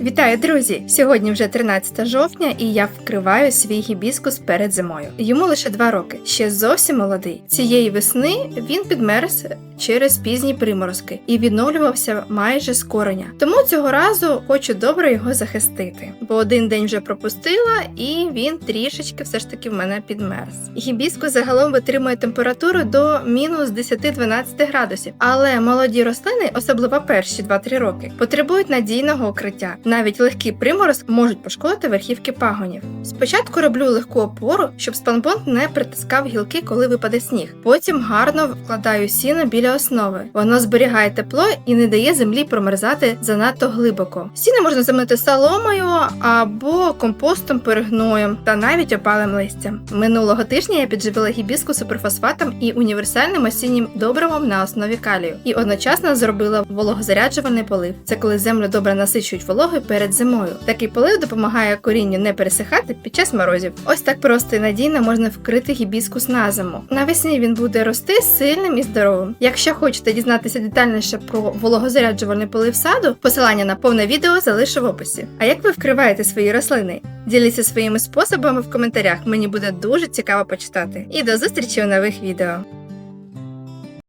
Вітаю, друзі! Сьогодні вже 13 жовтня, і я вкриваю свій гібіскус перед зимою. Йому лише 2 роки, ще зовсім молодий. Цієї весни він підмерз через пізні приморозки і відновлювався майже з кореня. Тому цього разу хочу добре його захистити, бо один день вже пропустила, і він трішечки все ж таки в мене підмерз. Гібіскус загалом витримує температуру до мінус 10-12 градусів, але молоді рослини, особливо перші 2-3 роки, потребують надійного укриття. Навіть легкі приморозки можуть пошкодити верхівки пагонів. Спочатку роблю легку опору, щоб спанбонд не притискав гілки, коли випаде сніг. Потім гарно вкладаю сіно біля основи. Воно зберігає тепло і не дає землі промерзати занадто глибоко. Сіно можна замити соломою або компостом, перегноєм та навіть опалим листям. Минулого тижня я підживила гібіску суперфосфатом і універсальним осіннім добривом на основі калію, і одночасно зробила вологозаряджувальний полив. Це коли землю добре насичують вологою перед зимою. Такий полив допомагає корінню не пересихати під час морозів. Ось так просто і надійно можна вкрити гібіскус на зиму. Навесні він буде рости сильним і здоровим. Якщо хочете дізнатися детальніше про вологозаряджувальний полив саду, посилання на повне відео залишу в описі. А як ви вкриваєте свої рослини? Діліться своїми способами в коментарях. Мені буде дуже цікаво почитати. І до зустрічі у нових відео.